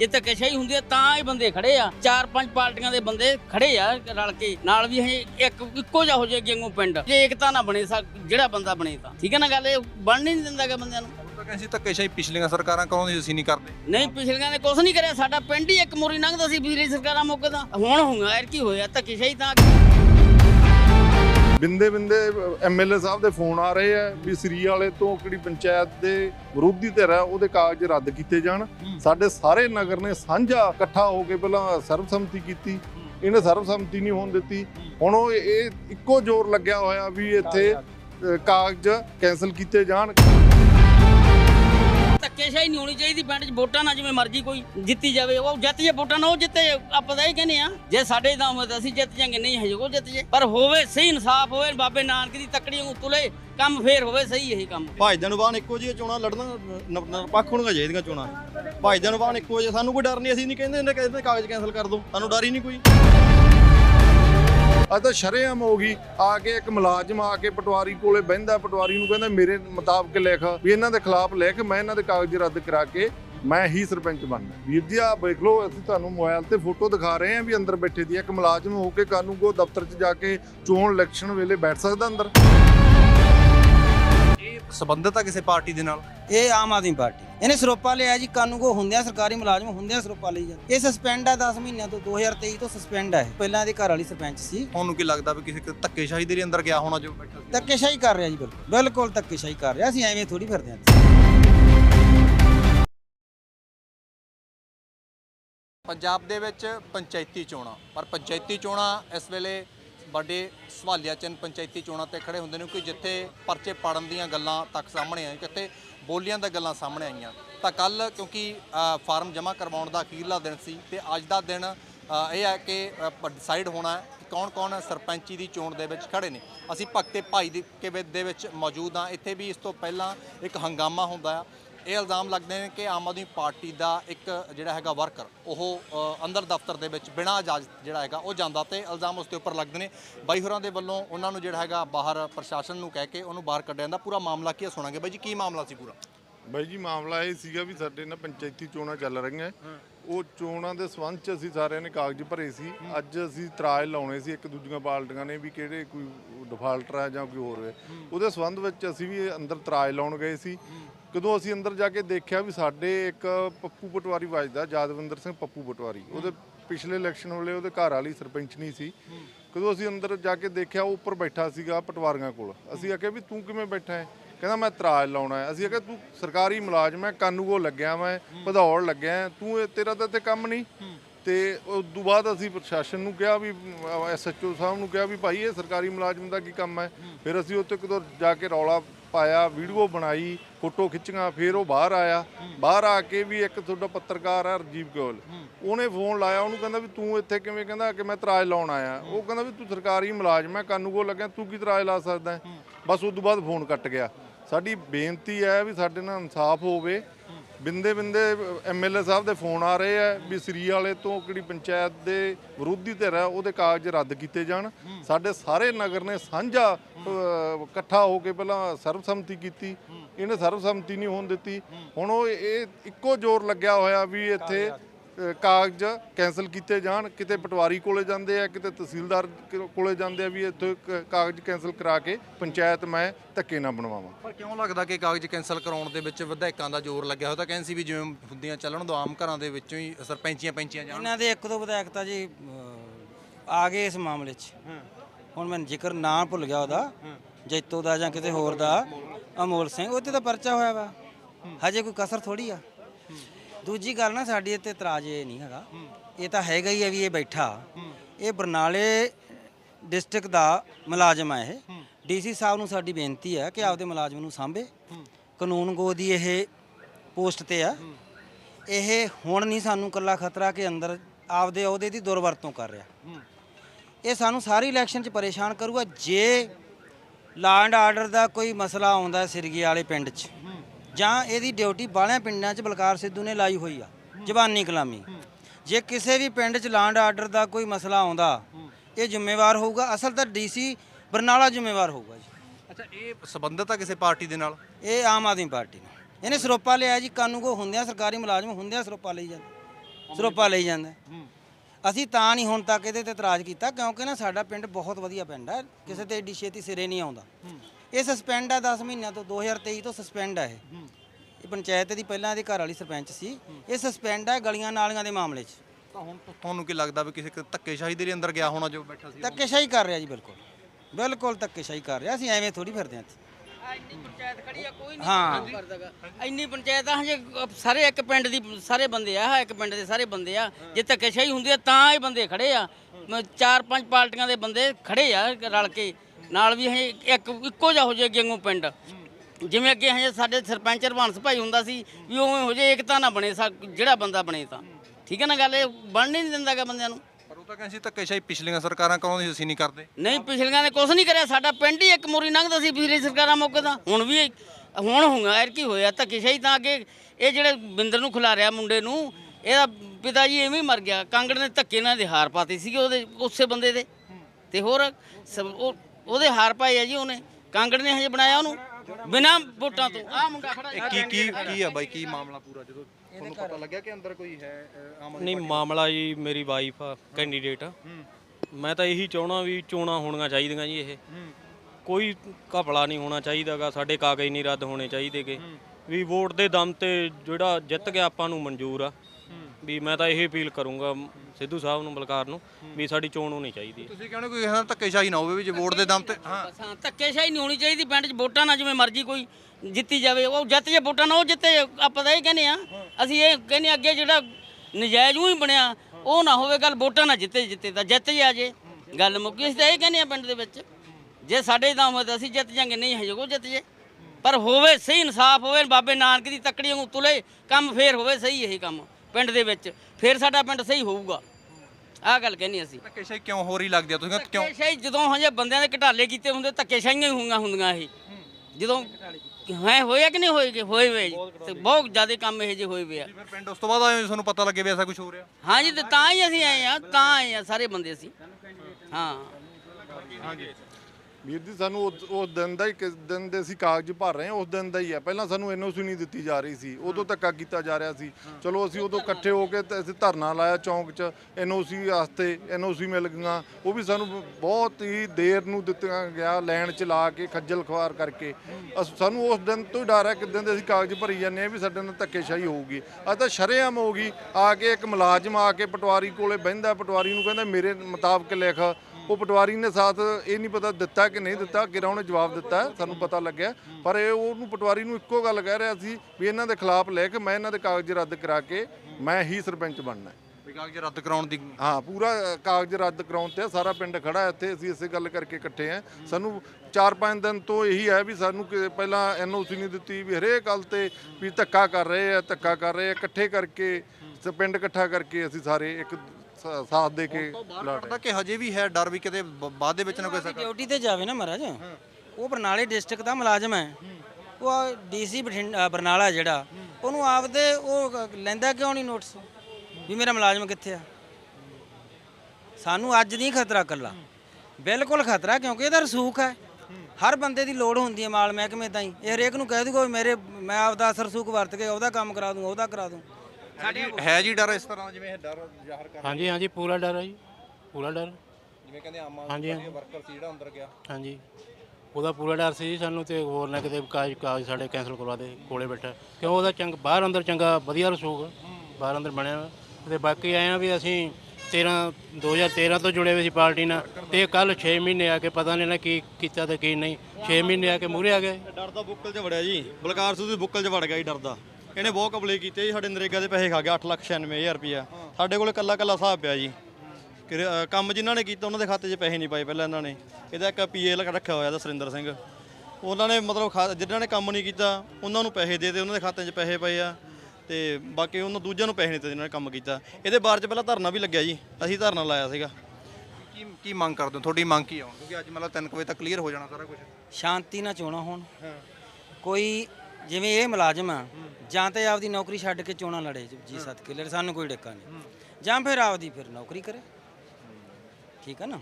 ਜੇ ਧੱਕੇਸ਼ਾਹੀ ਹੁੰਦੀ ਹੈ ਤਾਂ ਹੀ ਬੰਦੇ ਖੜੇ ਆ। ਚਾਰ ਪੰਜ ਪਾਰਟੀਆਂ ਦੇ ਬੰਦੇ ਖੜੇ ਆ ਰਲ ਕੇ। ਨਾਲ ਵੀ ਅਸੀਂ ਇੱਕ ਇੱਕੋ ਜਿਹਾ ਹੋ ਜਾਏ ਗੇਂਗੂ ਪਿੰਡ। ਜੇ ਏਕਤਾ ਨਾ ਬਣੇ ਸਾ ਜਿਹੜਾ ਬੰਦਾ ਬਣੇ ਤਾਂ। ਠੀਕ ਹੈ ਨਾ ਗੱਲ? ਇਹ ਬਣ ਨਹੀਂ ਦਿੰਦਾ ਗਾ ਬੰਦਿਆਂ ਨੂੰ। ਉਹ ਤਾਂ ਕਹਿੰਦੇ ਸੀ ਧੱਕੇਸ਼ਾਹੀ ਪਿਛਲੀਆਂ ਸਰਕਾਰਾਂ ਕਰਾਉਂਦੀ ਅਸੀਂ ਨਹੀਂ ਕਰਦੇ। ਨਹੀਂ ਪਿਛਲੀਆਂ ਨੇ ਕੁਝ ਨਹੀਂ ਕਰਿਆ। ਸਾਡਾ ਪਿੰਡ ਹੀ ਇੱਕ ਮੋਰੀ ਲੰਘਦਾ ਸੀ ਬਿਜਲੀ ਸਰਕਾਰਾਂ ਮੌਕੇ ਦਾ। ਹੁਣ ਹੋਊਗਾ ਯਾਰ ਕੀ ਹੋਇਆ ਧੱਕੇਸ਼ਾਹੀ ਤਾਂ। ਬਿੰਦੇ ਬਿੰਦੇ ਐਮਐਲਏ ਸਾਹਿਬ ਦੇ ਫੋਨ ਆ ਰਹੇ ਆ ਵੀ ਸ੍ਰੀ ਵਾਲੇ ਤੋਂ ਕਿਹੜੀ ਪੰਚਾਇਤ ਦੇ ਵਿਰੋਧੀ ਧਿਰ ਹੈ ਉਹਦੇ ਕਾਗਜ਼ ਰੱਦ ਕੀਤੇ ਜਾਣ। ਸਾਡੇ ਸਾਰੇ ਨਗਰ ਨੇ ਸਾਂਝਾ ਇਕੱਠਾ ਹੋ ਕੇ ਪਹਿਲਾਂ ਸਰਬਸੰਮਤੀ ਕੀਤੀ। ਇਹਨੇ ਸਰਬਸੰਮਤੀ ਨਹੀਂ ਹੋਣ ਦਿੱਤੀ। ਹੁਣ ਉਹ ਇਹ ਇੱਕੋ ਜ਼ੋਰ ਲੱਗਿਆ ਹੋਇਆ ਵੀ ਇੱਥੇ ਕਾਗਜ਼ ਕੈਨਸਲ ਕੀਤੇ ਜਾਣ। ਧੱਕੇਸ਼ਾਹੀ ਨਹੀਂ ਹੋਣੀ ਚਾਹੀਦੀ, ਪਿੰਡ 'ਚ ਵੋਟਾਂ ਨਾਲ ਜਿਵੇਂ ਮਰਜ਼ੀ ਕੋਈ ਜਿੱਤੀ ਜਾਵੇ, ਉਹ ਜਿੱਤ ਜੇ ਵੋਟਾਂ ਨਾਲ ਉਹ ਜਿੱਤੇ, ਆਪਾਂ ਤਾਂ ਇਹ ਕਹਿੰਦੇ ਆ ਜੇ ਸਾਡੇ ਦਾ ਉਮਰ ਅਸੀਂ ਜਿੱਤ ਜਾਂਗੇ, ਨਹੀਂ ਹੈ ਉਹ ਜਿੱਤ ਜੇ। ਪਰ ਹੋਵੇ ਸਹੀ, ਇਨਸਾਫ ਹੋਵੇ, ਬਾਬੇ ਨਾਨਕ ਦੀ ਤੱਕੜੀ ਨੂੰ ਤੁਲੇ, ਕੰਮ ਫੇਰ ਹੋਵੇ ਸਹੀ, ਇਹੀ ਕੰਮ ਭਾਜਦਾਂ ਨੂੰ ਬਾਹਨ ਇੱਕੋ ਜਿਹੀਆਂ ਚੋਣਾਂ ਲੜਨਾ, ਨ- ਨਿਰਪੱਖ ਹੋਣੀਆਂ ਚਾਹੀਦੀਆਂ ਚੋਣਾਂ। ਭਾਜਦਾਂ ਨੂੰ ਬਾਹਨ ਇੱਕੋ ਜਿਹਾ, ਸਾਨੂੰ ਕੋਈ ਡਰ ਨਹੀਂ, ਅਸੀਂ ਨਹੀਂ ਕਹਿੰਦੇ ਕਹਿੰਦੇ ਕਾਗਜ਼ ਕੈਨਸਲ ਕਰ ਦਿਓ ਸਾਨੂੰ ਡਰ ਹੀ ਨਹੀਂ ਕੋਈ। ਅੱਜ ਤਾਂ ਸ਼ਰੇਆਮ ਹੋ ਗਈ। ਆ ਕੇ ਇੱਕ ਮੁਲਾਜ਼ਮ ਆ ਕੇ ਪਟਵਾਰੀ ਕੋਲੇ ਬਹਿੰਦਾ, ਪਟਵਾਰੀ ਨੂੰ ਕਹਿੰਦਾ, ਮੇਰੇ ਮੁਤਾਬਕ ਲਿਖ, ਵੀ ਇਹਨਾਂ ਦੇ ਖਿਲਾਫ ਲਿਖ, ਮੈਂ ਇਹਨਾਂ ਦੇ ਕਾਗਜ਼ ਰੱਦ ਕਰਾ ਕੇ ਮੈਂ ਹੀ ਸਰਪੰਚ ਬਣਨਾ। ਵੀਰ ਜੀ ਆ ਦੇਖ ਲਓ, ਅਸੀਂ ਤੁਹਾਨੂੰ ਮੋਬਾਈਲ ਤੇ ਫੋਟੋ ਦਿਖਾ ਰਹੇ ਹਾਂ ਵੀ ਅੰਦਰ ਬੈਠੇ ਦੀ ਇੱਕ ਮੁਲਾਜ਼ਮ ਹੋ ਕੇ ਕਾਨੂੰਗੋ ਦਫ਼ਤਰ 'ਚ ਜਾ ਕੇ ਚੋਣ ਇਲੈਕਸ਼ਨ ਵੇਲੇ ਬੈਠ ਸਕਦਾ ਅੰਦਰ। ਇਹ ਸੰਬੰਧਿਤ ਆ ਕਿਸੇ ਪਾਰਟੀ ਦੇ ਨਾਲ? ਇਹ ਆਮ ਆਦਮੀ ਪਾਰਟੀ। ਇਹਨੇ ਸਰੋਪਾ ਲਿਆ ਜੀ ਕਾਨੂੰਗੋ ਹੁੰਦਿਆਂ ਸਰਕਾਰੀ ਮੁਲਾਜ਼ਮ ਹੁੰਦਿਆਂ ਸਰੋਪਾ ਲਈ ਜਾਂਦੇ। ਇਹ ਸਸਪੈਂਡ ਆ 10 ਮਹੀਨਿਆਂ ਤੋਂ 2023 ਤੋਂ ਸਸਪੈਂਡ ਹੈ ਪਹਿਲਾਂ ਇਹਦੇ ਘਰ ਵਾਲੀ ਸਰਪੰਚ ਸੀ। ਤੁਹਾਨੂੰ ਕੀ ਲੱਗਦਾ ਵੀ ਕਿਸੇ ਧੱਕੇਸ਼ਾਹੀ ਦੇ ਅੰਦਰ ਗਿਆ ਹੋਣਾ ਜੋ ਬੈਠਾ ਸੀ? ਧੱਕੇਸ਼ਾਹੀ ਕਰ ਰਿਹਾ ਜੀ ਬਿਲਕੁਲ। ਬਿਲਕੁਲ ਧੱਕੇਸ਼ਾਹੀ ਕਰ ਰਿਹਾ। ਅਸੀਂ ਐਵੇਂ ਥੋੜੀ ਫਿਰਦੇ ਹਾਂ ਪੰਜਾਬ ਦੇ ਵਿੱਚ ਪੰਚਾਇਤੀ ਚੋਣਾਂ। ਪਰ ਪੰਚਾਇਤੀ ਚੋਣਾਂ ਇਸ ਵੇਲੇ ਵੱਡੇ ਸਵਾਲੀਆ ਚਿੰਨ੍ਹ ਪੰਚਾਇਤੀ ਚੋਣਾਂ ਤੇ ਖੜੇ ਹੁੰਦੇ ਨੇ ਕਿ ਜਿੱਥੇ ਪਰਚੇ ਪੜਨ ਦੀਆਂ ਗੱਲਾਂ ਤੱਕ ਸਾਹਮਣੇ ਆਈਆਂ ਕਿਤੇ ਬੋਲੀਆਂ ਦਾ ਗੱਲਾਂ ਸਾਹਮਣੇ ਆਈਆਂ। ਤਾਂ ਕੱਲ ਕਿਉਂਕਿ ਫਾਰਮ ਜਮ੍ਹਾਂ ਕਰਵਾਉਣ ਦਾ ਅਖੀਰਲਾ ਦਿਨ ਸੀ ਤੇ ਅੱਜ ਦਾ ਦਿਨ ਇਹ ਹੈ ਕਿ ਡਿਸਾਈਡ ਹੋਣਾ ਹੈ ਕੌਣ-ਕੌਣ ਸਰਪੰਚੀ ਦੀ ਚੋਣ ਦੇ ਵਿੱਚ ਖੜੇ ਨੇ। ਅਸੀਂ ਭਗਤੇ ਭਾਈ ਦੇ ਕੇ ਦੇ ਵਿੱਚ ਮੌਜੂਦ ਹਾਂ। ਇੱਥੇ ਵੀ ਇਸ ਤੋਂ ਪਹਿਲਾਂ ਇੱਕ ਹੰਗਾਮਾ ਹੁੰਦਾ ਆ। ਇਹ ਇਲਜ਼ਾਮ ਲੱਗਦੇ ਨੇ ਕਿ ਆਮ ਆਦਮੀ ਪਾਰਟੀ ਦਾ ਇੱਕ ਜਿਹੜਾ ਹੈਗਾ ਵਰਕਰ ਉਹ ਅੰਦਰ ਦਫ਼ਤਰ ਦੇ ਵਿੱਚ ਬਿਨਾਂ ਇਜਾਜ਼ਤ ਜਿਹੜਾ ਹੈਗਾ ਉਹ ਜਾਂਦਾ ਤੇ ਇਲਜ਼ਾਮ ਉਸ ਦੇ ਉੱਪਰ ਲੱਗਦੇ ਨੇ। ਬਾਈ ਹੋਰਾਂ ਦੇ ਵੱਲੋਂ ਉਹਨਾਂ ਨੂੰ ਜਿਹੜਾ ਹੈਗਾ ਬਾਹਰ ਪ੍ਰਸ਼ਾਸਨ ਨੂੰ ਕਹਿ ਕੇ ਉਹਨੂੰ ਬਾਹਰ ਕੱਢਿਆ ਜਾਂਦਾ। ਪੂਰਾ ਮਾਮਲਾ ਕੀ ਸੁਣਾਂਗੇ? ਬਾਈ ਜੀ ਕੀ ਮਾਮਲਾ ਸੀ ਪੂਰਾ? ਬਾਈ ਜੀ ਮਾਮਲਾ ਇਹ ਸੀਗਾ ਵੀ ਸਾਡੇ ਨਾ ਪੰਚਾਇਤੀ ਚੋਣਾਂ ਚੱਲ ਰਹੀਆਂ। ਉਹ ਚੋਣਾਂ ਦੇ ਸੰਬੰਧ ਚ ਅਸੀਂ ਸਾਰਿਆਂ ਨੇ ਕਾਗਜ਼ ਭਰੇ ਸੀ। ਅੱਜ ਅਸੀਂ ਇਤਰਾਜ਼ ਲਾਉਣੇ ਸੀ ਇੱਕ ਦੂਜੀਆਂ ਪਾਰਟੀਆਂ ਨੇ ਵੀ ਕਿਹੜੇ ਕੋਈ ਡਿਫਾਲਟਰ ਹੈ ਜਾਂ ਕੋਈ ਹੋਰ ਹੈ। ਉਹਦੇ ਸੰਬੰਧ ਵਿੱਚ ਅਸੀਂ ਵੀ ਅੰਦਰ ਇਤਰਾਜ਼ ਲਾਉਣ ਗਏ ਸੀ। ਕਦੋਂ ਅਸੀਂ ਅੰਦਰ ਜਾ ਕੇ ਦੇਖਿਆ ਵੀ ਸਾਡੇ ਇੱਕ ਪੱਪੂ ਪਟਵਾਰੀ ਵੱਜਦਾ ਜਾਦਵਿੰਦਰ ਸਿੰਘ ਪੱਪੂ ਪਟਵਾਰੀ। ਉਹਦੇ ਪਿਛਲੇ ਇਲੈਕਸ਼ਨ ਵੇਲੇ ਉਹਦੇ ਘਰ ਵਾਲੀ ਸਰਪੰਚ ਨਹੀਂ ਸੀ। ਕਦੋਂ ਅਸੀਂ ਅੰਦਰ ਜਾ ਕੇ ਦੇਖਿਆ ਉਹ ਉੱਪਰ ਬੈਠਾ ਸੀਗਾ ਪਟਵਾਰੀਆਂ ਕੋਲ। ਅਸੀਂ ਆਖਿਆ ਵੀ ਤੂੰ ਕਿਵੇਂ ਬੈਠਾ ਹੈ? ਕਹਿੰਦਾ ਮੈਂ ਇਤਰਾਜ਼ ਲਾਉਣਾ ਹੈ। ਅਸੀਂ ਆਖਿਆ ਤੂੰ ਸਰਕਾਰੀ ਮੁਲਾਜ਼ਮ ਹੈ ਕਾਨੂੰਗੋ ਲੱਗਿਆ ਮੈਂ ਭਦੌੜ ਲੱਗਿਆ ਤੂੰ ਇਹ- ਤੇਰਾ ਤਾਂ ਤੇ ਕੰਮ ਨਹੀਂ। ਤੇ ਉਸ ਤੋਂ ਬਾਅਦ ਅਸੀਂ ਪ੍ਰਸ਼ਾਸਨ ਨੂੰ ਕਿਹਾ ਵੀ ਐਸਐਚਓ ਸਾਹਿਬ ਨੂੰ ਕਿਹਾ ਵੀ ਭਾਈ ਇਹ ਸਰਕਾਰੀ ਮੁਲਾਜ਼ਮ ਦਾ ਕੀ ਕੰਮ ਹੈ? ਫਿਰ ਅਸੀਂ ਉੱਥੇ ਕਦੋਂ ਜਾ ਕੇ ਰੌਲਾ ਪਾਇਆ, ਵੀਡੀਓ ਬਣਾਈ, ਫੋਟੋ ਖਿੱਚੀਆਂ, ਫਿਰ ਉਹ ਬਾਹਰ ਆਇਆ। ਬਾਹਰ ਆ ਕੇ ਵੀ ਇੱਕ ਤੁਹਾਡਾ ਪੱਤਰਕਾਰ ਹੈ ਰਜੀਵ ਗੋਲ ਉਹਨੇ ਫੋਨ ਲਾਇਆ, ਉਹਨੂੰ ਕਹਿੰਦਾ ਵੀ ਤੂੰ ਇੱਥੇ ਕਿਵੇਂ ਕਹਿੰਦਾ ਕਿ ਮੈਂ ਤਰਾਜ ਲਾਉਣ ਆਇਆ। ਉਹ ਕਹਿੰਦਾ ਵੀ ਤੂੰ ਸਰਕਾਰੀ ਮੁਲਾਜ਼ਮ ਹੈ ਕਾਨੂੰ ਕਾਨੂੰਗੋ ਲੱਗਿਆ, ਤੂੰ ਕੀ ਤਰਾਜ ਲਾ ਸਕਦਾ? ਬਸ ਉਸ ਤੋਂ ਬਾਅਦ ਫੋਨ ਕੱਟ ਗਿਆ। ਸਾਡੀ ਬੇਨਤੀ ਹੈ ਵੀ ਸਾਡੇ ਨਾਲ ਇਨਸਾਫ ਹੋਵੇ। ਬਿੰਦੇ ਬਿੰਦੇ ਐਮਐਲਏ ਸਾਹਿਬ ਦੇ ਫੋਨ ਆ ਰਹੇ ਆ ਵੀ ਸ੍ਰੀ ਵਾਲੇ ਤੋਂ ਕਿਹੜੀ ਪੰਚਾਇਤ ਦੇ ਵਿਰੋਧੀ ਧਿਰ ਹੈ ਉਹਦੇ ਕਾਗਜ਼ ਰੱਦ ਕੀਤੇ ਜਾਣ। ਸਾਡੇ ਸਾਰੇ ਨਗਰ ਨੇ ਸਾਂਝਾ ਇਕੱਠਾ ਹੋ ਕੇ ਪਹਿਲਾਂ ਸਰਬਸੰਮਤੀ ਕੀਤੀ। ਇਹਨੇ ਸਰਬਸੰਮਤੀ ਨਹੀਂ ਹੋਣ ਦਿੱਤੀ। ਹੁਣ ਉਹ ਇਹ ਇੱਕੋ ਜ਼ੋਰ ਲੱਗਿਆ ਹੋਇਆ ਵੀ ਇੱਥੇ ਕਾਗਜ਼ ਕੈਨਸਲ ਕੀਤੇ ਜਾਣ। ਕਿਤੇ ਪਟਵਾਰੀ ਕੋਲੇ ਜਾਂਦੇ ਆ ਕਿਤੇ ਤਹਿਸੀਲਦਾਰ ਕ- ਕੋਲੇ ਜਾਂਦੇ ਆ ਵੀ ਇੱਥੇ ਕ- ਕਾਗਜ਼ ਕੈਨਸਲ ਕਰਾ ਕੇ ਪੰਚਾਇਤ ਮੈਂ ਧੱਕੇ ਨਾ ਬਣਵਾਵਾਂ। ਪਰ ਕਿਉਂ ਲੱਗਦਾ ਕਿ ਕਾਗਜ਼ ਕੈਨਸਲ ਕਰਾਉਣ ਦੇ ਵਿੱਚ ਵਿਧਾਇਕਾਂ ਦਾ ਜ਼ੋਰ ਲੱਗਿਆ ਹੋਇਆ? ਤਾਂ ਕਹਿੰਦੇ ਸੀ ਵੀ ਜਿਵੇਂ ਹੁੰਦੀਆਂ ਚੱਲਣ ਦੋ ਆਮ ਘਰਾਂ ਦੇ ਵਿੱਚੋਂ ਹੀ ਸਰਪੰਚੀਆਂ ਪੈਂਚੀਆਂ ਜਾਣ। ਇਹਨਾਂ ਦੇ ਇੱਕ ਦੋ ਵਿਧਾਇਕ ਤਾਂ ਜੀ ਅਹ, ਆ ਗਏ ਇਸ ਮਾਮਲੇ 'ਚ। ਹੁਣ ਮੈਂ ਜ਼ਿਕਰ ਨਾਂ ਭੁੱਲ ਗਿਆ ਉਹਦਾ ਜੈਤੋ ਦਾ ਜਾਂ ਕਿਤੇ ਹੋਰ ਦਾ ਅਮੋਲ ਸਿੰਘ ਉਹਤੇ ਤਾਂ ਪਰਚਾ ਹੋਇਆ ਵਾ। ਹਜੇ ਕੋਈ ਕਸਰ ਥੋੜੀ ਆ। ਦੂਜੀ ਗੱਲ ਨਾ ਸਾਡੀ ਇੱਥੇ ਇਤਰਾਜ਼ ਇਹ ਨਹੀਂ ਹੈਗਾ। ਇਹ ਤਾਂ ਹੈਗਾ ਹੀ ਹੈ ਵੀ ਇਹ ਬੈਠਾ। ਇਹ ਬਰਨਾਲੇ ਡਿਸਟ੍ਰਿਕਟ ਦਾ ਮੁਲਾਜ਼ਮ ਹੈ ਇਹ। ਡੀਸੀ ਸਾਹਿਬ ਨੂੰ ਸਾਡੀ ਬੇਨਤੀ ਹੈ ਕਿ ਆਪਦੇ ਮੁਲਾਜ਼ਮ ਨੂੰ ਸਾਂਭੇ। ਕਾਨੂੰਨ ਗੋ ਦੀ ਇਹ ਪੋਸਟ ਤੇ ਆ। ਇਹ ਹੁਣ ਨਹੀਂ ਸਾਨੂੰ ਕੱਲਾ ਖਤਰਾ ਕਿ ਅੰਦਰ ਆਪਦੇ ਅਹੁਦੇ ਦੀ ਦੁਰਵਰਤੋਂ ਕਰ ਰਿਹਾ। ਇਹ ਸਾਨੂੰ ਸਾਰੀ ਇਲੈਕਸ਼ਨ 'ਚ ਪਰੇਸ਼ਾਨ ਕਰੂਗਾ ਜੇ ਲਾ ਐਂਡ ਆਰਡਰ ਦਾ ਕੋਈ ਮਸਲਾ ਆਉਂਦਾ ਸਿਰਗੀ ਵਾਲੇ ਪਿੰਡ 'ਚ ਜਾਂ ਇਹਦੀ ਡਿਊਟੀ ਬਾਲਿਆਂ ਪਿੰਡਾਂ 'ਚ ਬਲਕਾਰ ਸਿੱਧੂ ਨੇ ਲਾਈ ਹੋਈ ਆ ਜ਼ਬਾਨੀ ਕਲਾਮੀ। ਜੇ ਕਿਸੇ ਵੀ ਪਿੰਡ 'ਚ ਲਾ ਐਂਡ ਆਰਡਰ ਦਾ ਕੋਈ ਮਸਲਾ ਆਉਂਦਾ ਇਹ ਜ਼ਿੰਮੇਵਾਰ ਹੋਊਗਾ। ਅਸਲ ਤਾਂ ਡੀਸੀ ਬਰਨਾਲਾ ਜ਼ਿੰਮੇਵਾਰ ਹੋਊਗਾ ਜੀ। ਅੱਛਾ ਇਹ ਸੰਬੰਧਿਤ ਆ ਕਿਸੇ ਪਾਰਟੀ ਦੇ ਨਾਲ? ਇਹ ਆਮ ਆਦਮੀ ਪਾਰਟੀ ਨੇ ਇਹਨੇ ਸਰੋਪਾ ਲਿਆ ਜੀ ਕਾਨੂੰਗੋ ਹੁੰਦਿਆਂ ਸਰਕਾਰੀ ਮੁਲਾਜ਼ਮ ਹੁੰਦਿਆਂ ਸਰੋਪਾ ਲਈ ਜਾਂਦੇ। ਸਰੋਪਾ ਲਈ ਜਾਂਦਾ। ਅਸੀਂ ਤਾਂ ਨਹੀਂ ਹੁਣ ਤੱਕ ਇਹਦੇ ਤੇ ਇਤਰਾਜ਼ ਕੀਤਾ ਕਿਉਂਕਿ ਨਾ ਸਾਡਾ ਪਿੰਡ ਬਹੁਤ ਵਧੀਆ ਪਿੰਡ ਹੈ ਕਿਸੇ ਤੇ ਏਡੀ ਛੇਤੀ ਸਿਰੇ ਨਹੀਂ ਆਉਂਦਾ। ਇਹ ਸਸਪੈਂਡ ਹੈ 10 ਮਹੀਨਿਆਂ ਤੋਂ 2023 ਤੋਂ ਸਸਪੈਂਡ ਹੈ ਇਹ। ਇਹ ਪੰਚਾਇਤ ਦੀ ਪਹਿਲਾਂ ਇਹਦੀ ਘਰ ਵਾਲੀ ਸਰਪੰਚ ਸੀ। ਇਹ ਸਸਪੈਂਡ ਹੈ ਗਲੀਆਂ ਨਾਲੀਆਂ ਦੇ ਮਾਮਲੇ 'ਚ। ਤਾਂ ਹੁਣ ਤੁਹਾਨੂੰ ਕੀ ਲੱਗਦਾ ਵੀ ਕਿਸੇ ਧੱਕੇਸ਼ਾਹੀ ਦੇ ਅੰਦਰ ਗਿਆ ਹੋਣਾ ਜੋ ਬੈਠਾ ਸੀ? ਧੱਕੇਸ਼ਾਹੀ ਕਰ ਰਿਹਾ ਜੀ ਬਿਲਕੁਲ। ਬਿਲਕੁਲ ਧੱਕੇਸ਼ਾਹੀ ਕਰ ਰਿਹਾ ਅਸੀਂ ਐਵੇਂ ਥੋੜੀ ਫਿਰਦੇ ਹਾਂ ਇੱਥੇ। ਆ ਇੰਨੀ ਪੰਚਾਇਤ ਖੜੀ ਆ ਕੋਈ ਨਹੀਂ ਹਾਂ। ਕਰਦਾਗਾ। ਇੰਨੀ ਪੰਚਾਇਤ ਆ ਹਜੇ ਸਾਰੇ ਇੱਕ ਪਿੰਡ ਦੀ ਸਾਰੇ ਬੰਦੇ ਆ ਇੱਕ ਪਿੰਡ ਦੇ ਸਾਰੇ ਬੰਦੇ ਆ। ਜੇ ਧੱਕੇਸ਼ਾਹੀ ਹੁੰਦੀ ਆ ਤਾਂ ਇਹ ਬੰਦੇ ਖੜੇ ਆ। ਚਾਰ ਪੰਜ ਪਾਰਟੀਆਂ ਦੇ ਬੰਦੇ ਖੜੇ ਆ ਰਲ ਕੇ। ਨਾਲ ਵੀ ਹਜੇ ਇੱਕ ਇੱਕੋ ਜਿਹਾ ਹੋ ਜਾਏ ਅੱਗੇ ਪਿੰਡ। ਜਿਵੇਂ ਅੱਗੇ ਹਜੇ ਸਾਡੇ ਸਰਪੰਚ ਰਵਾਨਸ ਭਾਈ ਹੁੰਦਾ ਸੀ ਵੀ ਉਵੇਂ ਹੋ ਜਾਏ ਏਕਤਾ ਨਾ ਬਣੇ ਜਿਹੜਾ ਬੰਦਾ ਬਣੇ ਤਾਂ। ਠੀਕ ਹੈ ਨਾ ਗੱਲ ਇਹ ਬਣ ਨਹੀਂ ਦਿੰਦਾਗਾ ਬੰਦਿਆਂ ਨੂੰ। ਉਹ ਤਾਂ ਕਹਿੰਦੇ ਸੀ ਧੱਕੇਸ਼ਾਹੀ ਪਿਛਲੀਆਂ ਸਰਕਾਰਾਂ ਕਰਾਉਂਦੀ ਸੀ ਅਸੀਂ ਨਹੀਂ ਕਰਦੇ। ਨਹੀਂ ਪਿਛਲੀਆਂ ਨੇ ਕੁਝ ਨਹੀਂ ਕਰਿਆ। ਸਾਡਾ ਪਿੰਡ ਹੀ ਇੱਕ ਮੋਰੀ ਲੰਘਦਾ ਸੀ ਪਿਛਲੀ ਸਰਕਾਰਾਂ ਮੌਕੇ ਦਾ ਹੁਣ ਵੀ ਹੁਣ ਹੋਊਗਾ ਐਰ ਕੀ ਹੋਇਆ। ਧੱਕੇਸ਼ਾਹੀ ਤਾਂ ਅੱਗੇ ਇਹ ਜਿਹੜੇ ਬਿੰਦਰ ਨੂੰ ਖਿਲਾਰਿਆ ਮੁੰਡੇ ਨੂੰ ਇਹਦਾ ਪਿਤਾ ਜੀ ਐਵੇਂ ਮਰ ਗਿਆ। ਕਾਂਗੜ ਨੇ ਧੱਕੇ ਨਾਲ ਦੇ ਹਾਰ ਪਾਤੀ ਸੀਗੇ ਉਹਦੇ ਉਸੇ ਬੰਦੇ ਦੇ। ਤੇ ਹੋਰ ਉਹਦੇ ਹਾਰ ਪਾਏ ਆ ਜੀ ਉਹਨੇ। ਕਾਂਗੜ ਨੇ ਹਜੇ ਬਣਾਇਆ ਉਹਨੂੰ। ਬਿਨਾਂ ਵੋਟਾਂ ਤੋਂ। ਆ ਮੁੰਡਾ ਖੜਾ ਕੀ ਕੀ ਕੀ ਆ ਬਾਈ? ਕੀ ਮਾਮਲਾ ਪੂਰਾ ਜਦੋਂ ਤੁਹਾਨੂੰ ਪਤਾ ਲੱਗਿਆ ਕਿ ਅੰਦਰ ਕੋਈ ਹੈ ਅ, ਆਮ ਆਦਮੀ ਨਹੀਂ ਮਾਮਲਾ ਜੀ ਮੇਰੀ ਵਾਈਫ ਆ ਕੈਂਡੀਡੇਟ ਆ। ਮੈਂ ਤਾਂ ਇਹੀ ਚਾਹਣਾ ਵੀ ਚੋਣਾਂ ਹੋਣੀਆਂ ਚਾਹੀਦੀਆਂ ਜੀ ਇਹ। ਕੋਈ ਘਪਲਾ ਨਹੀਂ ਹੋਣਾ ਚਾਹੀਦਾਗਾ ਸਾਡੇ ਕਾਗਜ਼ ਨਹੀਂ ਰੱਦ ਹੋਣੇ ਚਾਹੀਦੇਗੇ। ਵੀ ਵੋਟ ਦੇ ਦਮ ਤੇ ਜਿਹੜਾ ਜਿੱਤ ਗਿਆ ਆਪਾਂ ਨੂੰ ਮਨਜ਼ੂਰ ਆ। ਵੀ ਮੈਂ ਤਾਂ ਇਹ ਅਪੀਲ ਕਰੂੰਗਾ ਸਿੱਧੂ ਸਾਹਿਬ ਨੂੰ ਬਲਕਾਰ ਨੂੰ ਵੀ ਸਾਡੀ ਚੋਣ ਹੋਣੀ ਚਾਹੀਦੀ ਹੈ। ਤੁਸੀਂ ਕਹਿੰਦੇ ਕੋਈ ਨਾਲ ਧੱਕੇਸ਼ਾਹੀ ਨਾ ਹੋਵੇ ਵੀ ਜੇ ਵੋਟ ਦੇ ਦਮ ਤੇ ਹਾਂ। ਧੱਕੇਸ਼ਾਹੀ ਨਹੀਂ ਹੋਣੀ ਚਾਹੀਦੀ ਪਿੰਡ 'ਚ ਵੋਟਾਂ ਨਾਲ ਜਿਵੇਂ ਮਰਜ਼ੀ ਕੋਈ ਜਿੱਤੀ ਜਾਵੇ ਉਹ ਜਿੱਤ ਜੇ ਵੋਟਾਂ ਨਾਲ ਉਹ ਜਿੱਤੇ ਆਪਾਂ ਤਾਂ ਇਹ ਕਹਿੰਦੇ ਆ ਅਸੀਂ ਇਹ ਕਹਿੰਦੇ ਹਾਂ ਅੱਗੇ ਜਿਹੜਾ ਨਜਾਇਜ਼ ਹੀ ਬਣਿਆ ਉਹ ਨਾ ਹੋਵੇ ਗੱਲ ਵੋਟਾਂ ਨਾਲ ਜਿੱਤੇ ਜਿੱਤੇ ਤਾਂ ਜਿੱਤ ਜੇ ਆ ਜੇ। ਗੱਲ ਮੁੱਕੀ ਅਸੀਂ ਤਾਂ ਇਹ ਕਹਿੰਦੇ ਆ ਪਿੰਡ ਦੇ ਵਿੱਚ ਜੇ ਸਾਡੇ ਦਮ ਹੋਵੇ ਤਾਂ ਅਸੀਂ ਜਿੱਤ ਜਾਂਗੇ ਨਹੀਂ ਹਜੇ ਉਹ ਜਿੱਤ ਜੇ। ਪਰ ਹੋਵੇ ਸਹੀ ਇਨਸਾਫ ਹੋਵੇ ਬਾਬੇ ਨਾਨਕ ਦੀ ਤੱਕੜੀ ਨੂੰ ਤੁਲੇ ਕੰਮ ਫੇਰ ਹੋਵੇ ਸਹੀ ਇਹ ਕੰਮ ਪਿੰਡ ਦੇ ਵਿੱਚ। ਫੇਰ ਸਾਡਾ ਪਿੰਡ ਸਹੀ ਹੋਊਗਾ। ਆਹ ਗੱਲ ਕਹਿੰਦੇ ਅਸੀਂ। ਧੱਕੇਸ਼ਾਹੀ ਕਿਉਂ ਹੋ ਰਹੀ ਲੱਗਦੀ ਆ? ਤੁਸੀਂ ਕਹਿੰਦੇ ਕਿਉਂ ਧੱਕੇਸ਼ਾਹੀ ਜਦੋਂ ਹਜੇ ਬੰਦਿਆਂ ਦੇ ਘਟਾਲੇ ਕੀਤੇ ਹੁੰਦੇ ਧੱਕੇਸ਼ਾਹੀਆਂ ਹੀ ਹੁੰਦੀਆਂ ਹੁੰਦੀਆਂ ਇਹ। ਜਦੋਂ ਹੈ ਹੋਇਆ ਕਿ ਨਹੀਂ ਹੋਏਗੇ ਹੋਏ ਵੇ ਜੀ। ਤੇ ਬਹੁਤ ਜ਼ਿਆਦਾ ਕੰਮ ਇਹ ਜੇ ਹੋਏ ਵੇ ਆ। ਫਿਰ ਪਿੰਡ ਉਸ ਤੋਂ ਬਾਅਦ ਆਏ ਹੋ, ਤੁਹਾਨੂੰ ਪਤਾ ਲੱਗੇ ਵੀ ਐਸਾ ਕੁਝ ਹੋ ਰਿਹਾ। ਹਾਂ ਜੀ ਤੇ ਤਾਂ ਹੀ ਅਸੀਂ ਆਏ ਆ ਤਾਂ ਆਏ ਆ ਸਾਰੇ ਬੰਦੇ ਅਸੀਂ। ਹਾਂ। ਵੀਰ ਜੀ, ਸਾਨੂੰ ਉਸ ਦਿਨ ਦਾ ਹੀ ਕਿਸ ਦਿਨ ਦੇ ਅਸੀਂ ਕਾਗਜ਼ ਭਰ ਰਹੇ ਹਾਂ, ਉਸ ਦਿਨ ਦਾ ਹੀ ਹੈ। ਪਹਿਲਾਂ ਸਾਨੂੰ ਐਨਓਸੀ ਨਹੀਂ ਦਿੱਤੀ ਜਾ ਰਹੀ ਸੀ। ਉਦੋਂ ਧੱਕਾ ਕੀਤਾ ਜਾ ਰਿਹਾ ਸੀ। ਚਲੋ ਅਸੀਂ ਉਦੋਂ ਇਕੱਠੇ ਹੋ ਕੇ ਤੇ ਅਸੀਂ ਧਰਨਾ ਲਾਇਆ ਚੌਂਕ 'ਚ। ਐਨਓਸੀ ਵਾਸਤੇ ਐਨਓਸੀ ਮਿਲ ਗਈਆਂ। ਉਹ ਵੀ ਸਾਨੂੰ ਬਹੁਤ ਹੀ ਦੇਰ ਨੂੰ ਦਿੱਤੀਆਂ ਗਿਆ ਲੈਣ 'ਚ ਲਾ ਕੇ, ਖੱਜਲ ਖਵਾਰ ਕਰਕੇ। ਅਸ- ਸਾਨੂੰ ਉਸ ਦਿਨ ਤੋਂ ਹੀ ਡਰ ਹੈ ਕਿ ਦਿਨ ਦੇ ਅਸੀਂ ਕਾਗਜ਼ ਭਰੀ ਜਾਂਦੇ ਆ ਵੀ ਸਾਡੇ ਨਾਲ ਧੱਕੇਸ਼ਾਹੀ ਹੋਊਗੀ। ਅੱਜ ਤਾਂ ਸ਼ਰੇਆਮ ਹੋ ਗਈ। ਆ ਕੇ ਇੱਕ ਮੁਲਾਜ਼ਮ ਆ ਕੇ ਪਟਵਾਰੀ ਕੋਲੇ ਬਹਿੰਦਾ, ਪਟਵਾਰੀ ਨੂੰ ਕਹਿੰਦਾ, ਮੇਰੇ ਮੁਤਾਬਕ ਲਿਖ। ਉਹ ਪਟਵਾਰੀ ਨੇ ਸਾਥ ਇਹ ਨਹੀਂ ਪਤਾ ਦਿੱਤਾ ਕਿ ਨਹੀਂ ਦਿੱਤਾ ਅੱਗੇ ਉਹਨੇ ਜਵਾਬ ਦਿੱਤਾ ਸਾਨੂੰ ਪਤਾ ਲੱਗਿਆ। ਪਰ ਇਹ ਉਹਨੂੰ ਪਟਵਾਰੀ ਨੂੰ ਇੱਕੋ ਗੱਲ ਕਹਿ ਰਿਹਾ ਸੀ ਵੀ ਇਹਨਾਂ ਦੇ ਖਿਲਾਫ ਲੈ ਕੇ ਮੈਂ ਇਹਨਾਂ ਦੇ ਕਾਗਜ਼ ਰੱਦ ਕਰਾ ਕੇ ਮੈਂ ਹੀ ਸਰਪੰਚ ਬਣਨਾ। ਵੀ ਕਾਗਜ਼ ਰੱਦ ਕਰਾਉਣ ਦੀ ਹਾਂ ਪੂਰਾ ਕਾਗਜ਼ ਰੱਦ ਕਰਾਉਣ ਤੇ ਸਾਰਾ ਪਿੰਡ ਖੜਾ ਹੈ ਇੱਥੇ ਅਸੀਂ ਇਸੇ ਗੱਲ ਕਰਕੇ ਇਕੱਠੇ ਆ ਸਾਨੂੰ 4-5 ਦਿਨ ਤੋਂ ਇਹੀ ਹੈ ਵੀ ਸਾਨੂੰ ਕਿ ਪਹਿਲਾਂ ਐਨਓਸੀ ਨਹੀਂ ਦਿੱਤੀ ਵੀ ਹਰੇਕ ਗੱਲ ਤੇ ਵੀ ਧੱਕਾ ਕਰ ਰਹੇ ਆ ਧੱਕਾ ਕਰ ਰਹੇ ਆ। ਇਕੱਠੇ ਕਰਕੇ ਪਿੰਡ ਇਕੱਠਾ ਕਰਕੇ ਅਸੀਂ ਸਾਰੇ ਇੱਕ ਸ- ਸਾਥ ਦੇ ਕੇ ਲੜ ਰਹੇ। ਕਿ ਹਜੇ ਵੀ ਹੈ ਡਰ ਵੀ ਕਿਤੇ ਬ- ਬਾਅਦ ਦੇ ਵਿੱਚ ਨਾ ਕੋਈ ਸਕਾ ਡਿਊਟੀ ਤੇ ਜਾਵੇ ਨਾ ਮਹਾਰਾਜ। ਉਹ ਬਰਨਾਲੇ ਡਿਸਟ੍ਰਿਕਟ ਦਾ ਮੁਲਾਜ਼ਮ ਹੈ। ਉਹ ਡੀਸੀ ਬਠਿੰਡਾ ਬਰਨਾਲਾ ਜਿਹੜਾ। ਉਹਨੂੰ ਆਪਦੇ ਉਹ ਕ- ਲੈਂਦਾ ਕਿਉਂ ਨਹੀਂ ਨੋਟਿਸ ਵੀ ਮੇਰਾ ਮੁਲਾਜ਼ਮ ਕਿੱਥੇ ਆ? ਸਾਨੂੰ ਅੱਜ ਨਹੀਂ ਖਤਰਾ ਕੱਲਾ ਬਿਲਕੁਲ ਖਤਰਾ ਕਿਉਂਕਿ ਇਹਦਾ ਰਸੂਖ ਹੈ। ਹਰ ਬੰਦੇ ਦੀ ਲੋੜ ਹੁੰਦੀ ਹੈ ਮਾਲ ਮਹਿਕਮੇ ਤਾਂ ਹੀ ਇਹ ਹਰੇਕ ਨੂੰ ਕਹਿ ਦੂਗਾ ਵੀ ਮੇਰੇ ਮੈਂ ਆਪਦਾ ਰਸੂਖ ਵਰਤ ਕੇ ਉਹਦਾ ਕੰਮ ਕਰਾ ਦੂੰ ਉਹਦਾ ਕਰਾ ਦੂੰ। ਹੈ ਜੀ ਡਰ ਇਸ ਤਰ੍ਹਾਂ ਜਿਵੇਂ ਇਹ ਡਰ ਜ਼ਾਹਰ ਕਰ ਹਾਂਜੀ ਹਾਂਜੀ ਪੂਰਾ ਡਰ ਹੈ ਜੀ ਪੂਰਾ ਡਰ। ਜਿਵੇਂ ਕਹਿੰਦੇ ਆਮ ਆਦਮੀ ਵਰਕਰ ਸੀ ਜਿਹੜਾ ਅੰਦਰ ਗਿਆ। ਹਾਂਜੀ। ਉਹਦਾ ਪੂਰਾ ਡਰ ਸੀ ਜੀ ਸਾਨੂੰ ਤੇ ਹੋਰ ਨਾ ਕਿਤੇ ਕਾਗਜ਼ ਕਾਗਜ਼ ਸਾਡੇ ਕੈਂਸਲ ਕਰਵਾ ਦੇ ਕੋਲੇ ਬੈਠਾ। ਕਿਉਂ ਉਹਦਾ ਚੰਗ ਬਾਹਰ ਅੰਦਰ ਚੰਗਾ ਵਧੀਆ ਰਸੂਖ ਬਾਹਰ ਅੰਦਰ ਬਣਿਆ ਹੋਇਆ। ਤੇ ਬਾਕੀ ਆਏ ਆ ਵੀ ਅਸੀਂ 13 2013 ਤੋਂ ਜੁੜੇ ਹੋਏ ਸੀ ਪਾਰਟੀ ਨਾਲ। ਤੇ ਕੱਲ 6 ਮਹੀਨੇ ਆ ਕੇ ਪਤਾ ਨਹੀਂ ਨਾ ਕੀ ਕੀਤਾ ਤੇ ਕੀ ਨਹੀਂ। 6 ਮਹੀਨੇ ਆ ਕੇ ਮੂਰੇ ਆ ਗਏ। ਡਰ ਦਾ ਬੁੱਕਲ 'ਚ ਵੜਿਆ ਜੀ। ਬਲਕਾਰ ਸੂਦ ਦੀ ਬੁੱਕਲ 'ਚ ਵੜ ਗਿਆ ਜੀ ਡਰਦਾ ਇਹਨੇ ਬਹੁਤ ਕਬਲੇ ਕੀਤੇ ਜੀ ਸਾਡੇ ਨਰੇਗਾ ਦੇ ਪੈਸੇ ਖਾ ਗਿਆ 8,96,000 ਰੁਪਇਆ। ਸਾਡੇ ਕੋਲ ਕੱਲਾ ਕੱਲਾ ਹਿਸਾਬ ਪਿਆ ਜੀ। ਕਿ ਕੰਮ ਜਿਨ੍ਹਾਂ ਨੇ ਕੀਤਾ ਉਹਨਾਂ ਦੇ ਖਾਤੇ 'ਚ ਪੈਸੇ ਨਹੀਂ ਪਾਏ ਪਹਿਲਾਂ ਇਹਨਾਂ ਨੇ। ਇਹਦਾ ਇੱਕ ਪੀਏ ਰੱਖਿਆ ਹੋਇਆ ਦਾ ਸੁਰਿੰਦਰ ਸਿੰਘ। ਉਹਨਾਂ ਨੇ ਮਤਲਬ ਖਾ- ਜਿਨ੍ਹਾਂ ਨੇ ਕੰਮ ਨਹੀਂ ਕੀਤਾ ਉਹਨਾਂ ਨੂੰ ਪੈਸੇ ਦੇ ਦੇ ਉਹਨਾਂ ਦੇ ਖਾਤੇ 'ਚ ਪੈਸੇ ਪਏ ਆ। ਤੇ ਬਾਕੀ ਉਹਨਾਂ ਦੂਜਿਆਂ ਨੂੰ ਪੈਸੇ ਨਹੀਂ ਦਿੱਤੇ ਜਿਨ੍ਹਾਂ ਨੇ ਕੰਮ ਕੀਤਾ। ਇਹਦੇ ਬਾਰੇ 'ਚ ਪਹਿਲਾਂ ਧਰਨਾ ਵੀ ਲੱਗਿਆ ਜੀ ਅਸੀਂ ਧਰਨਾ ਲਾਇਆ ਸੀਗਾ। ਕੀ ਕੀ ਮੰਗ ਕਰਦੇ ਹੋ? ਤੁਹਾਡੀ ਮੰਗ ਕੀ ਆ? ਕਿਉਂਕਿ ਅੱਜ ਮਤਲਬ 3 ਵਜੇ ਤੱਕ ਕਲੀਅਰ ਹੋ ਜਾਣਾ ਸਾਰਾ ਕੁਝ ਸ਼ਾਂਤੀ ਨਾਲ ਚੋਣਾਂ ਹੋਣ। ਕੋਈ ਜਿਵੇਂ ਇਹ ਮੁਲਾਜ਼ਮ ਆ ਜਾਂ ਤੇ ਆਪਦੀ ਨੌਕਰੀ ਛੱਡ ਕੇ ਚੋਣਾਂ ਲੜੇ ਜੀ ਸੱਤ ਕੇ ਲੜੇ ਸਾਨੂੰ ਕੋਈ ਡੱਕਾ ਨਹੀਂ। ਜਾਂ ਫਿਰ ਆਪਦੀ ਫਿਰ ਨੌਕਰੀ ਕਰੇ। ਠੀਕ ਹੈ ਨਾ?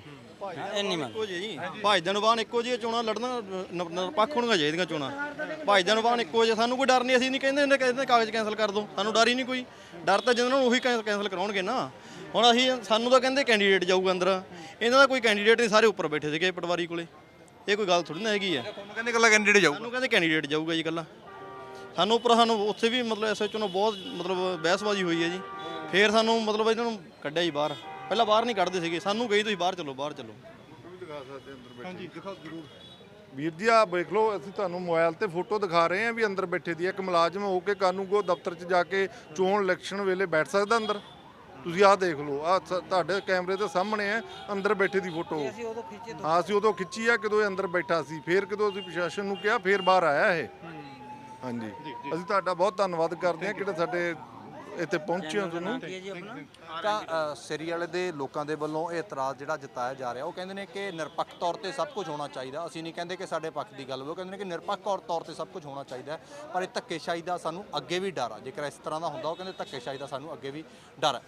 ਇੰਨੀ ਮੰਗ ਇੱਕੋ ਜਿਹੇ। ਜੀ ਭਾਜਦਨ ਵਾਹਨ ਇੱਕੋ ਜਿਹੇ ਚੋਣਾਂ ਲੜਨਾ ਨਿਰਪੱਖ ਹੋਣੀਆਂ ਚਾਹੀਦੀਆਂ ਚੋਣਾਂ। ਭਾਜਦਨ ਵਾਹਨ ਇੱਕੋ ਜਿਹੇ ਸਾਨੂੰ ਕੋਈ ਡਰ ਨਹੀਂ ਅਸੀਂ ਨਹੀਂ ਕਹਿੰਦੇ ਇਹਨੇ ਕਹਿੰਦੇ ਕਾਗਜ਼ ਕੈਨਸਲ ਕਰ ਦੋ ਸਾਨੂੰ ਡਰ ਹੀ ਨਹੀਂ ਕੋਈ। ਡਰ ਤਾਂ ਜਿਹਨਾਂ ਨੂੰ ਉਹੀ ਕੈਨਸਲ ਕਰਾਉਣਗੇ ਨਾ। ਹੁਣ ਅਸੀਂ ਸਾਨੂੰ ਤਾਂ ਕਹਿੰਦੇ ਕੈਂਡੀਡੇਟ ਜਾਊਗਾ ਅੰਦਰ। ਇਹਨਾਂ ਦਾ ਕੋਈ ਕੈਂਡੀਡੇਟ ਨਹੀਂ ਸਾਰੇ ਉੱਪਰ ਬੈਠੇ ਸੀਗੇ ਪਟਵਾਰੀ ਕੋਲੇ। ਇਹ ਕੋਈ ਗੱਲ ਥੋੜੀ ਨਾ ਹੈਗੀ ਆ। ਤੁਹਾਨੂੰ ਕਹਿੰਦੇ ਇਕੱਲਾ ਕੈਂਡੀਡੇਟ ਜਾਊ ਸਾਨੂੰ ਕਹਿੰਦੇ ਕੈਂਡੀਡੇਟ ਜਾਊਗਾ ਜੀ ਇਕੱਲਾ। ਸਾਨੂੰ ਉੱਪਰ ਸਾਨੂੰ ਉੱਥੇ ਵੀ ਮਤਲਬ ਐਸਐਚਓ ਨਾਲ ਬਹੁਤ ਮਤਲਬ ਬਹਿਸਬਾਜ਼ੀ ਹੋਈ ਹੈ ਜੀ। ਫੇਰ ਸਾਨੂੰ ਮਤਲਬ ਇਹਨਾਂ ਨੂੰ ਕੱਢਿਆ ਜੀ ਬਾਹਰ। ਪਹਿਲਾਂ ਬਾਹਰ ਨਹੀਂ ਕੱਢਦੇ ਸੀਗੇ। ਸਾਨੂੰ ਕਹੀ ਤੁਸੀਂ ਬਾਹਰ ਚੱਲੋ ਬਾਹਰ ਚੱਲੋ। ਹਾਂਜੀ। ਦਿਖਾਓ ਜ਼ਰੂਰ। ਵੀਰ ਜੀ ਆ ਦੇਖ ਲਓ ਅਸੀਂ ਤੁਹਾਨੂੰ ਮੋਬਾਈਲ ਤੇ ਫੋਟੋ ਦਿਖਾ ਰਹੇ ਹਾਂ ਵੀ ਅੰਦਰ ਬੈਠੇ ਦੀ ਇੱਕ ਮੁਲਾਜ਼ਮ ਹੋ ਕੇ ਕਾਨੂੰਗੋ ਦਫ਼ਤਰ 'ਚ ਜਾ ਕੇ ਚੋਣ ਇਲੈਕਸ਼ਨ ਵੇਲੇ ਬੈਠ ਸਕਦਾ ਅੰਦਰ? ਤੁਸੀਂ ਆਹ ਦੇਖ ਲਓ ਆ ਤੁਹਾਡੇ ਕੈਮਰੇ ਦੇ ਸਾਹਮਣੇ ਹੈ ਅੰਦਰ ਬੈਠੇ ਦੀ ਫੋਟੋ। ਅਸੀਂ ਉਦੋਂ ਖਿੱਚੇ ਹਾਂ ਅਸੀਂ ਉਦੋਂ ਖਿੱਚੀ ਆ ਕਦੋਂ ਇਹ ਅੰਦਰ ਬੈਠਾ ਸੀ। ਫੇਰ ਕਦੋਂ ਅਸੀਂ ਪ੍ਰਸ਼ਾਸਨ ਨੂੰ ਕਿਹਾ ਫੇਰ ਬਾਹਰ ਆਇਆ ਇਹ। ਹਾਂਜੀ। ਅਸੀਂ ਤੁਹਾਡਾ ਬਹੁਤ ਧੰਨਵਾਦ ਕਰਦੇ ਹਾਂ ਕਿਹੜੇ ਸਾਡੇ ਇੱਥੇ ਪਹੁੰਚੇ ਹੋ ਤੁਹਾਨੂੰ ਤਾਂ ਸਿਰੀ ਵਾਲੇ ਦੇ ਲੋਕਾਂ ਦੇ ਵੱਲੋਂ ਇਹ ਇਤਰਾਜ਼ ਜਿਹੜਾ ਜਤਾਇਆ ਜਾ ਰਿਹਾ ਉਹ ਕਹਿੰਦੇ ਨੇ ਕਿ ਨਿਰਪੱਖ ਤੌਰ ਤੇ ਸਭ ਕੁਝ ਹੋਣਾ ਚਾਹੀਦਾ। ਅਸੀਂ ਨਹੀਂ ਕਹਿੰਦੇ ਕਿ ਸਾਡੇ ਪੱਖ ਦੀ ਗੱਲ ਉਹ ਕਹਿੰਦੇ ਨੇ ਕਿ ਨਿਰਪੱਖ ਤੌਰ- ਤੌਰ ਤੇ ਸਭ ਕੁਝ ਹੋਣਾ ਚਾਹੀਦਾ। ਪਰ ਇਹ ਧੱਕੇਸ਼ਾਹੀ ਦਾ ਸਾਨੂੰ ਅੱਗੇ ਵੀ ਡਰ ਆ। ਜੇਕਰ ਇਸ ਤਰ੍ਹਾਂ ਦਾ ਹੁੰਦਾ ਉਹ ਕਹਿੰਦੇ ਧੱਕੇਸ਼ਾਹੀ ਦਾ ਸਾਨੂੰ ਅੱਗੇ ਵੀ ਡਰ ਹੈ।